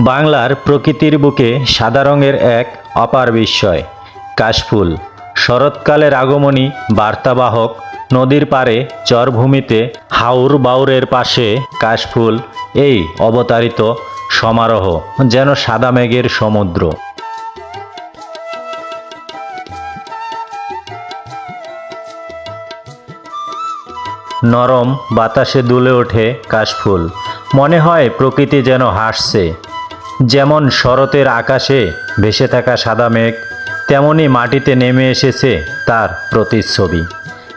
বাংলার প্রকৃতির বুকে সাদা রঙের এক অপার বিস্ময়। কাশফুল, শরৎকালের আগমনী বার্তাবাহক, নদীর পারে চরভূমিতে হাউর বাউরের পাশে কাশফুল, এই অবতারিত সমারোহ যেন সাদা মেঘের সমুদ্র। নরম বাতাসে দুলে ওঠে কাশফুল। মনে হয় প্রকৃতি যেন হাসছে। যেমন শরতের আকাশে ভেসে থাকা সাদা মেঘ তেমনই মাটিতে নেমে এসেছে তার প্রতিচ্ছবি।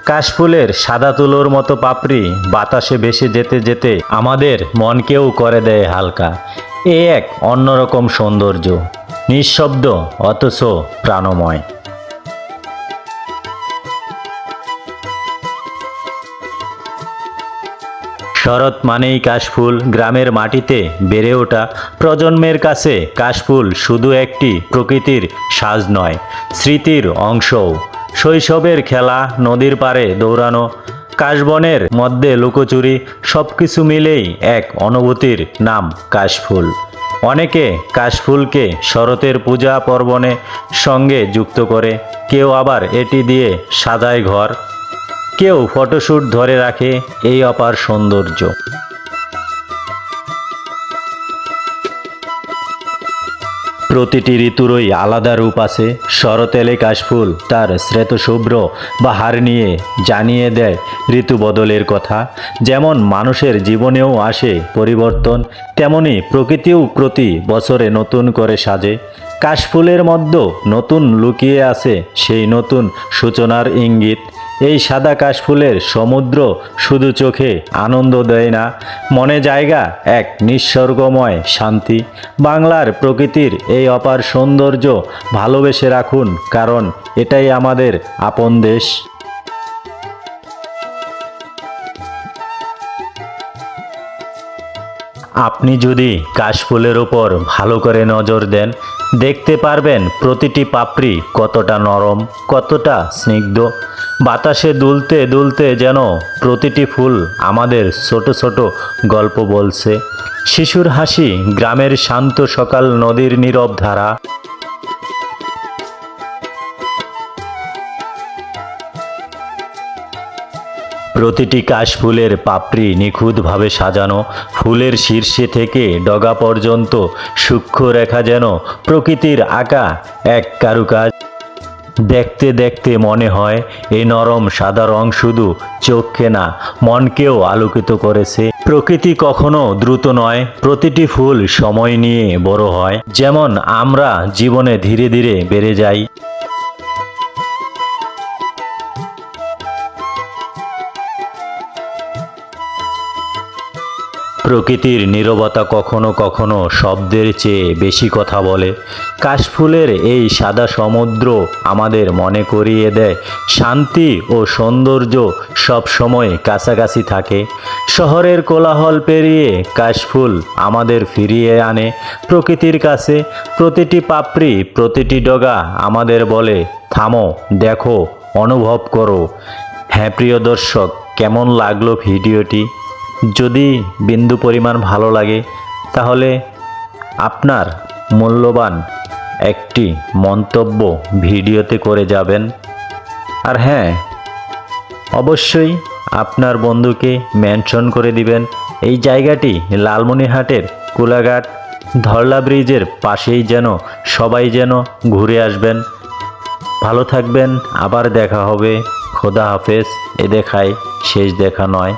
কাশফুলের সাদা তুলোর মতো পাপড়ি বাতাসে ভেসে যেতে যেতে আমাদের মনকেও করে দেয় হালকা। এ এক অন্যরকম সৌন্দর্য, নিঃশব্দ অথচ প্রাণময়। শরৎ মানেই কাশফুল, গ্রামের মাটিতে বেড়ে ওঠা। প্রজন্মের কাছে কাশফুল শুধু একটি প্রকৃতির সাজ নয়, স্মৃতির অংশও। শৈশবের খেলা, নদীর পাড়ে দৌড়ানো, কাশবনের মধ্যে লুকোচুরি সব কিছু মিলেই এক অনুভূতির নাম কাশফুল। অনেকে কাশফুলকে শরতের পূজা পার্বণে সঙ্গে যুক্ত করে, কেউ আবার এটি দিয়ে সাজায় ঘর। কেউ ফটোশ্যুট ধরে রাখে এই অপার সৌন্দর্য। প্রতিটি ঋতুরই আলাদা রূপ আছে। শরতেলে কাশফুল তার শ্বেতশুভ্র বাহার নিয়ে জানিয়ে দেয় ঋতু বদলের কথা। যেমন মানুষের জীবনেও আসে পরিবর্তন, তেমনি প্রকৃতিও প্রতি বছরে নতুন করে সাজে। কাশফুলের মধ্যে নতুন লুকিয়ে আছে সেই নতুন সূচনার ইঙ্গিত। এই সাদা কাশফুলের সমুদ্র শুধু চোখে আনন্দ দেয় না, মনে জায়গা এক নিঃসর্গময় শান্তি। বাংলার প্রকৃতির এই অপার সৌন্দর্য ভালোবেসে রাখুন, কারণ এটাই আমাদের আপন দেশ। আপনি যদি কাশফুলের ওপর ভালো করে নজর দেন, দেখতে পারবেন প্রতিটি পাপড়ি কতটা নরম, কতটা স্নিগ্ধ। বাতাসে দুলতে দুলতে যেন প্রতিটি ফুল আমাদের ছোট ছোট গল্প বলছে। শিশুর হাসি গ্রামের শান্ত সকাল নদীর নীরব ধারা। প্রতিটি কাশফুলের পাপড়ি নিখুঁতভাবে সাজানো, ফুলের শীর্ষে থেকে ডগা পর্যন্ত সূক্ষ্ম রেখা যেন প্রকৃতির আঁকা এক কারুকাজ। দেখতে দেখতে মনে হয় এই নরম সাদা রং শুধু চোখকে না, মনকেও আলোকিত করেছে। প্রকৃতি কখনো দ্রুত নয়, প্রতিটি ফুল সময় নিয়ে বড় হয়। যেমন আমরা জীবনে ধীরে ধীরে বেড়ে যাই। প্রকৃতির নীরবতা কখনো কখনো শব্দের চেয়ে বেশি কথা বলে। কাশফুলের এই সাদা সমুদ্র আমাদের মনে করিয়ে দেয়, শান্তি ও সৌন্দর্য সব সময় কাছাকাছি থাকে। শহরের কোলাহল পেরিয়ে কাশফুল আমাদের ফিরিয়ে আনে প্রকৃতির কাছে। প্রতিটি পাপড়ি, প্রতিটি ডগা আমাদের বলে, থামো, দেখো, অনুভব করো। হ্যাঁ প্রিয় দর্শক, কেমন লাগল ভিডিওটি? যদি বিন্দু পরিমাণ ভালো লাগে, তাহলে আপনার মূল্যবান একটি মন্তব্য ভিডিওতে করে যাবেন। আর হ্যাঁ অবশ্যই আপনার বন্ধুকে মেনশন করে দিবেন। এই জায়গাটি লালমনিহাটের কুলাঘাট ধরলা ব্রিজের পাশেই যেন সবাই যেন ঘুরে আসবেন। ভালো থাকবেন, আবার দেখা হবে। খোদা হাফেজ, এ দেখায় শেষ দেখা নয়।